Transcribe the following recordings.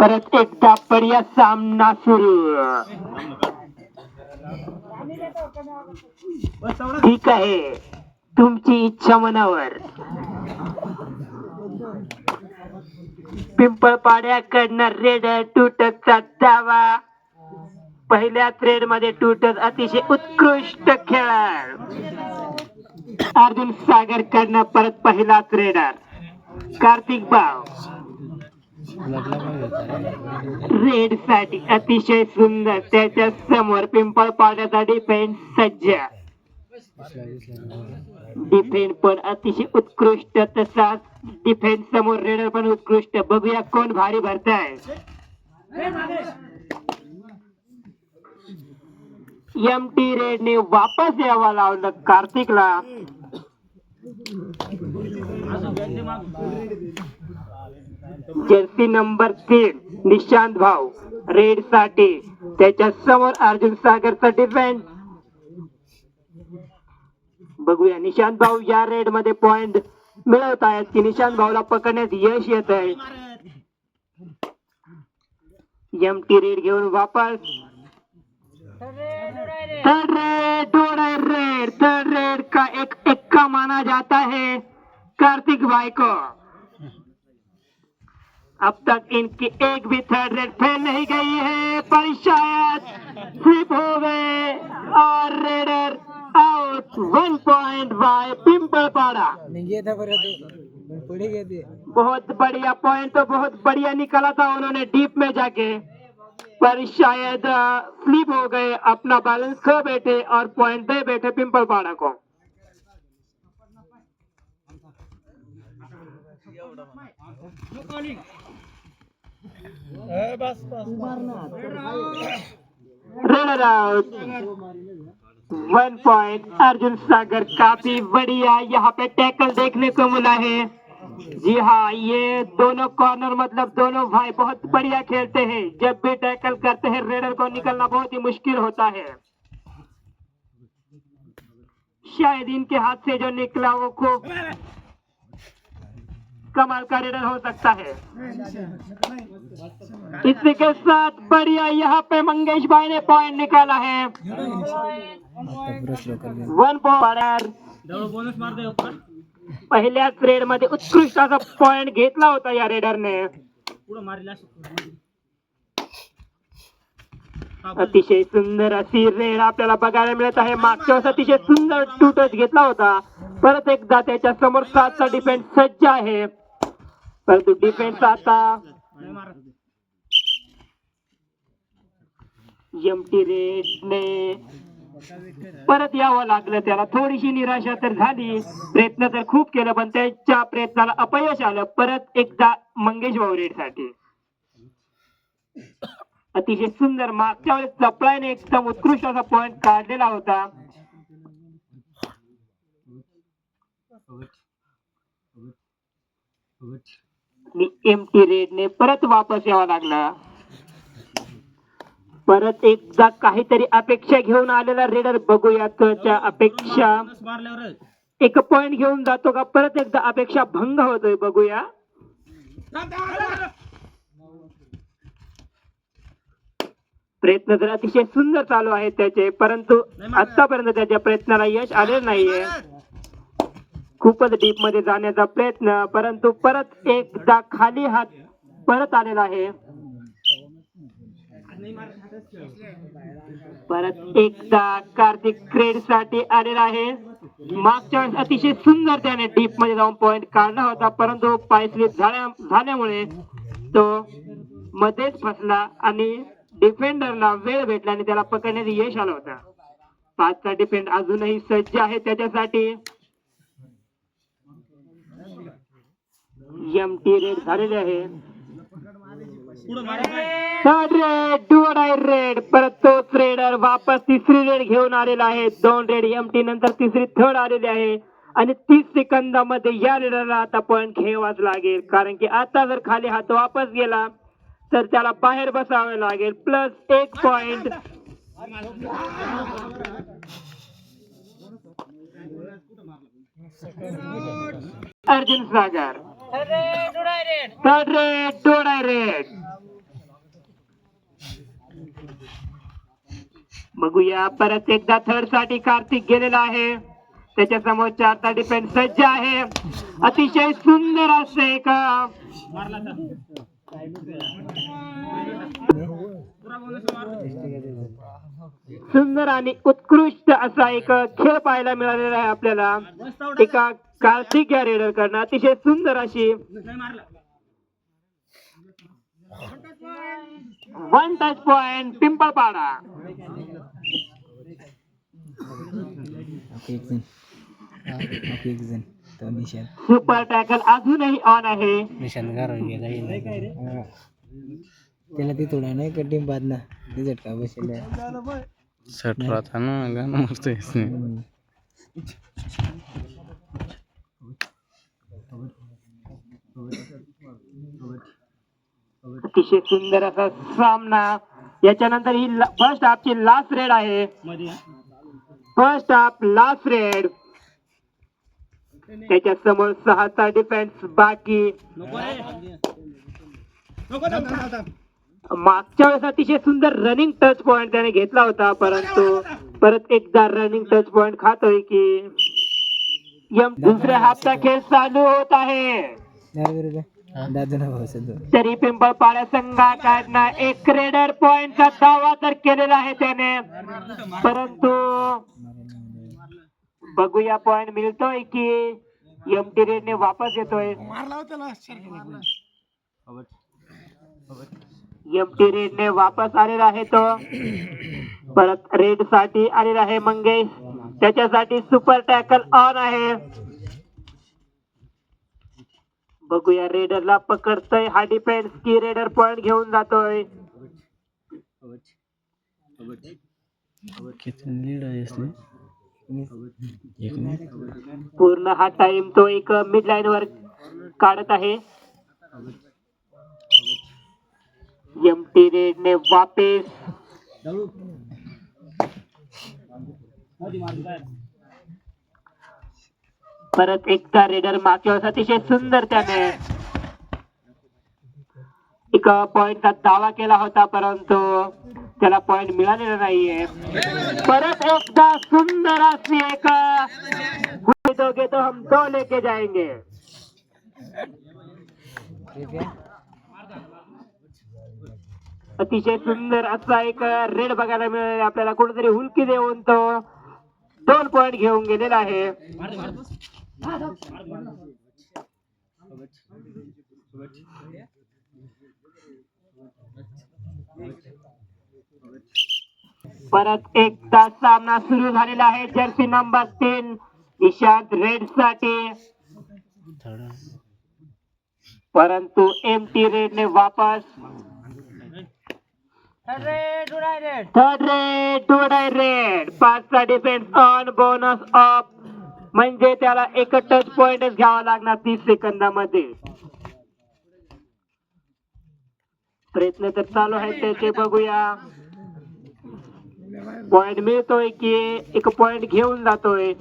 परत एकदा पर्या सामना सुरू. ठीक आहे. तुमची इच्छा मनावर. पिंपळपाड्याकडनं रेड तुटकचा दावा. पहिल्या थ्रेडमध्ये तुटक अतिशय उत्कृष्ट खेळाडू. अर्जुन सागर कडनं परत पहिला रेडर कार्तिक बाव रेडसाठी अतिशय सुंदर त्याच्यासमोर पिंपळ पाण्याचा डिफेंड सज्ज. डिफेंड पण अतिशय उत्कृष्ट तसाच डिफेंड समोर रेडर पण उत्कृष्ट. बघूया कोण भारी भरताय. एम टी रेडने वापस यावा लावलं कार्तिकला. जर्सी नंबर तीन निशांत भाऊ. रेडसाठी. त्याच्यासमोर अर्जुन सागरचा डिफेन्स बघूया निशांत भाऊ या रेडमध्ये पॉइंट मिळवत आहेत की निशांत भाऊला पकडण्यात यश येत आहे. एम टी रेड घेऊन वापस. थर्ड रेड थोड़ा रेड थर्ड रेड का एक एक्का माना जाता है कार्तिक भाई को अब तक इनकी एक भी थर्ड रेड फेल नहीं गई है। पर शायद स्लिप हो गए। और raider out one point by Pimpalpada बहुत बढ़िया पॉइंट तो बहुत बढ़िया निकाला था उन्होंने डीप में जाके। पर शायद स्लिप हो गए। अपना बैलेंस खो बैठे और पॉइंट दे बैठे पिंपल पाड़ा को। Runner out one point Arjun Sagar काफ़ी बढ़िया यहाँ पे टैकल देखने को मिला है। जी हाँ ये दोनों कॉर्नर मतलब दोनों भाई बहुत बढ़िया खेलते हैं। जब भी टैकल करते हैं रेडर को निकलना बहुत ही मुश्किल होता है। शायद इनके हाथ से जो निकला वो खूब कमाल का रेडर हो सकता है. इसी के साथ बढ़िया यहाँ पे मंगेश भाई ने पॉइंट निकाला है वन पॉइंट पहिल्या रेडमध्ये उत्कृष्ट असा पॉइंट घेतला होता या रेडरने अतिशय सुंदर अशी रेड आपल्याला बघायला मिळत आहे. मागच्या वेळेस अतिशय सुंदर टू टच घेतला होता. परत एकदा त्याच्यासमोर सातचा डिफेन्स सज्ज आहे. परंतु डिफेन्स आता एम टी रेडने परत यावं लागलं त्याला. थोडीशी निराशा तर झाली. प्रयत्न तर खूप केलं पण त्याच्या प्रयत्नाला अपयश आलं. परत एकदा मंगेश भाऊ साठी अतिशय सुंदर मागच्या वेळेस चपळाने एकदम उत्कृष्ट असा पॉइंट काढलेला होता. एम टी रेडने परत वापस यावं लागला. परत एकदा काहीतरी अपेक्षा घेऊन आलेला रेडर बघूया त्याच्या अपेक्षा एक पॉइंट घेऊन जातो का? परत एकदा अपेक्षा भंग होतोय बघूया. प्रयत्न तर अतिशय सुंदर चालू आहेत त्याचे परंतु आतापर्यंत त्याच्या प्रयत्नाला यश आलेलं नाहीये. खूपच डीपमध्ये जाण्याचा प्रयत्न परंतु परत एकदा खाली हात परत आलेला आहे. परत एकदा कार्तिक क्रेडसाठी आलेला आहे. मागच्या वेळेस अतिशय सुंदर त्याने डीपमध्ये जाऊन पॉइंट काढला होता परंतु पाय झाल्या झाल्यामुळे तो मध्येच फसला आणि डिफेंडरला वेळ भेटला आणि त्याला पकडण्यात यश आलं होतं. पाचचा डिफेंड अजूनही सज्ज आहे त्याच्यासाठी. एम टी रेड झालेले आहे. थर्ड रेड टू रेड परत तोच रेडर वापस तिसरी रेड घेऊन आलेला आहे. दोन रेड एम टी नंतर तिसरी थर्ड आलेली आहे. आणि तीस सेकंदामध्ये या रेडरला आता पॉईंट घ्यावाच लागेल. कारण की आता जर खाली हात वापस गेला तर त्याला बाहेर बसावे लागेल. प्लस एक point Arjun Sagar. Third raid to die बघूया परत एकदा थर्डसाठी कार्तिक गेलेला आहे. त्याच्यासमोर चारचा डिफेंड सज्ज आहे. अतिशय सुंदर असते एक सुंदर आणि उत्कृष्ट असा एक खेळ पाहायला मिळालेला आहे आपल्याला. एका कार्तिक या रेडर कडनं अतिशय सुंदर अशी one touch point Pimpalpada. Super tackle अजूनही ऑन आहे. निशान गारव त्याला ती थोडा नाही कटिंग बाद ना ती झटका बसले. सेट राहता ना गाणं मस्त अतिशय सुंदर असा सामना. याच्यानंतर ही फर्स्ट हाफची लास्ट रेड आहे. फर्स्ट हाफ लास्ट रेड त्याच्यासमोर सहाचा डिफेन्स बाकी. मागच्या वेळेस अतिशय सुंदर रनिंग टच पॉइंट त्याने घेतला होता परंतु परत एकदा रनिंग टच पॉइंट खातोय की. यम दुसऱ्या हाफचा खेळ चालू होत आहे. तरी पिंपळपाड्या संघाकडनं एक रेडर पॉइंटचा दावा तर केलेला आहे त्याने परंतु बघूया पॉइंट मिळतोय की एम टी रेडने वापस येतोय एम टी रेडने वापस आलेला आहे तो परत रेडसाठी आलेला आहे मंगेश त्याच्यासाठी सुपर टॅकल ऑन आहे. बघूया रेडरला पकडतोय. हा डिफेन्स की रेडर पॉइंट घेऊन जातोय. पूर्ण हा टाइम तो एक मिड लाईन वर काढत आहे. एम टी रेडने वापिस परत एकटा रेडर मागच्या अतिशय सुंदर त्याने एक पॉइंटचा दावा केला होता परंतु त्याला पॉइंट मिळालेला नाहीये. परत एकदा सुंदर अशी एक दोगे तो हम दो लेके जाएंगे अतिशय सुंदर असा एक रेड बघायला मिळाला आपल्याला कुठेतरी हुलकी देऊन तो दोन पॉइंट घेऊन गेलेला आहे. परत एकदा सामना सुरू झालेला आहे. जर्सी नंबर तीन इशांत रेडसाठी परंतु एम टी रेडने वापस third raid to die raid पाचचा defence on bonus off म्हणजे त्याला एक टच पॉइंटच घ्यावा लागणार तीस सेकंदामध्ये. प्रयत्न तर चालू आहे त्याचे बघूया. पॉइंट मिळतोय की एक पॉइंट घेऊन जातोय.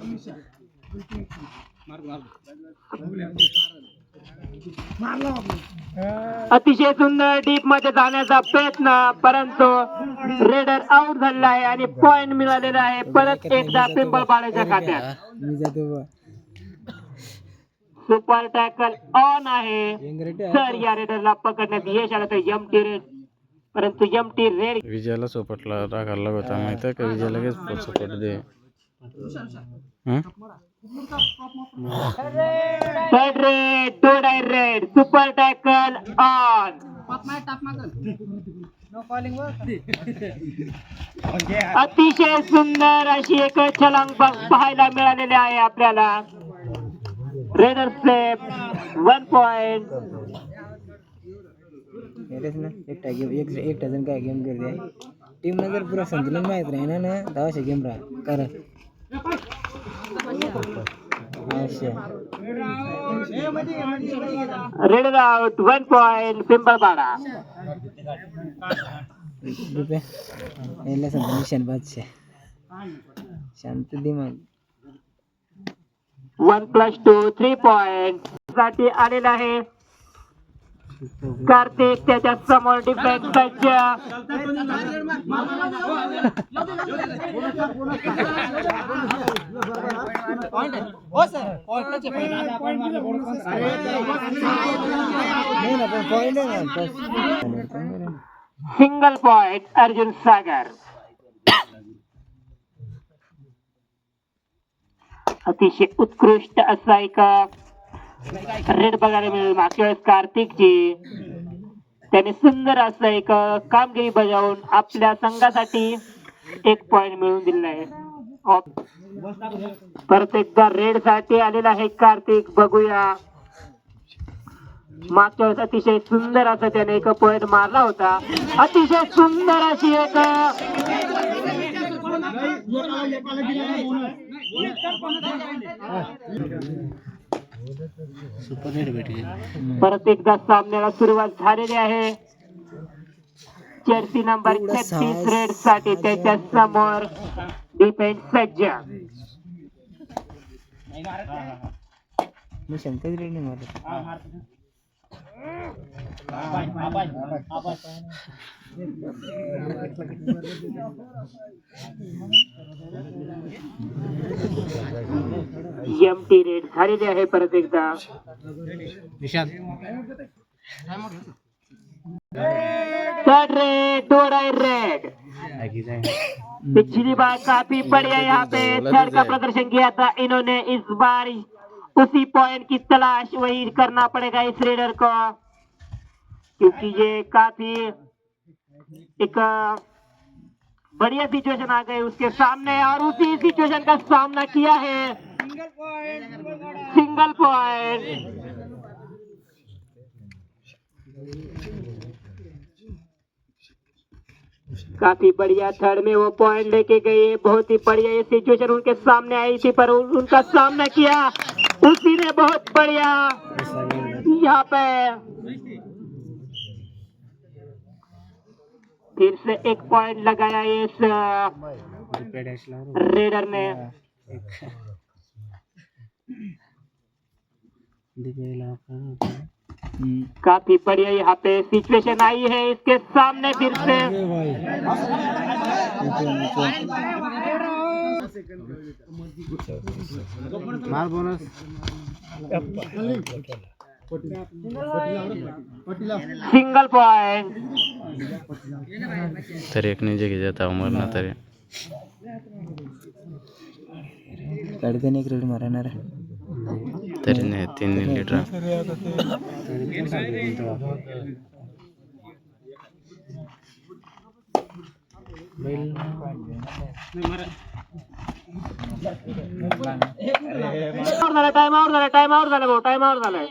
अतिशय सुंदर डीपमध्ये जाण्याचा प्रयत्न परंतु रेडर आउट झालेला आहे आणि पॉइंट मिळालेला आहे. परत एकदा पिंपळपाड्याच्या खात्यात सुपर टॅकल ऑन आहे. सर या रेडरला पकडण्यात यश आलं तर एम टी रेड परंतु एम टी रेड विजयाला सोपटला राग होता. माहिती आहे का? विजय लगेच support they. Raid to die raid super tackle on अतिशय सुंदर अशी एक छलांग पाहायला मिळालेली आहे आपल्याला. रेडर वन पॉइंट एक काय गेम करते टीमनं जर पुरा संतुलन माहीत राहिना ना दहा अशा गेम राहा. करा. Raid out one point Pimpalpada शांत दिमाग one plus two three point. साठी आलेला आहे. कार्तिक त्याच्यासमोर डिफेन्स सज्ज नाही ना पण पॉईंट आहे ना बस. सिंगल पॉइंट अर्जुन सागर अतिशय उत्कृष्ट असा एक रेड बघायला मिळेल मागच्या वेळेस कार्तिकची. त्याने सुंदर असं एक कामगिरी बजावून आपल्या संघासाठी एक पॉइंट मिळवून दिलेला आहे. परत एकदा रेडसाठी आलेला आहे कार्तिक बघूया. मागच्या वेळेस अतिशय सुंदर असं त्याने एक पॉइंट मारला होता. अतिशय सुंदर अशी एक परत एकदा सामन्याला सुरुवात झालेली आहे. जर्सी नंबर छत्तीस. रेडसाठी त्याच्यासमोर डिफेन्स सज्ज. निशान कधी रेडी मारत एम टी रेड झालेली आहे परत एकदा। दो रेड पिछली बार काफ़ी बढ़िया यहाँ पे थर्ड का प्रदर्शन किया था। इन्होंने इस बार उसी पॉइंट की तलाश वही करना पड़ेगा इस रेडर को। क्योंकि ये काफ़ी एक बढ़िया सिचुएशन आ गई उसके सामने और उसी सिचुएशन का सामना किया है। सिंगल पॉइंट काफ़ी बढ़िया थर्ड में वो पॉइंट लेके गए बहुत ही बढ़िया ये सिचुएशन उनके सामने आई थी पर उनका सामना किया। ने बहुत बढ़िया यहाँ पे फिर से एक पॉइंट लगाया इस रेडर ने. काफ़ी बढ़िया यहाँ पे सिचुएशन आई है इसके सामने फिर से नको, नको. सिंगल पॉइंट तरी एक नाही जगी जाता उमर ना तरी. काढताना एक रेड मारणार तरी नाही तीन लिटर. टाइम आउट झाला टाइम आवर झाला टाइम आवर झाला भाऊ टाइम आवर झालाय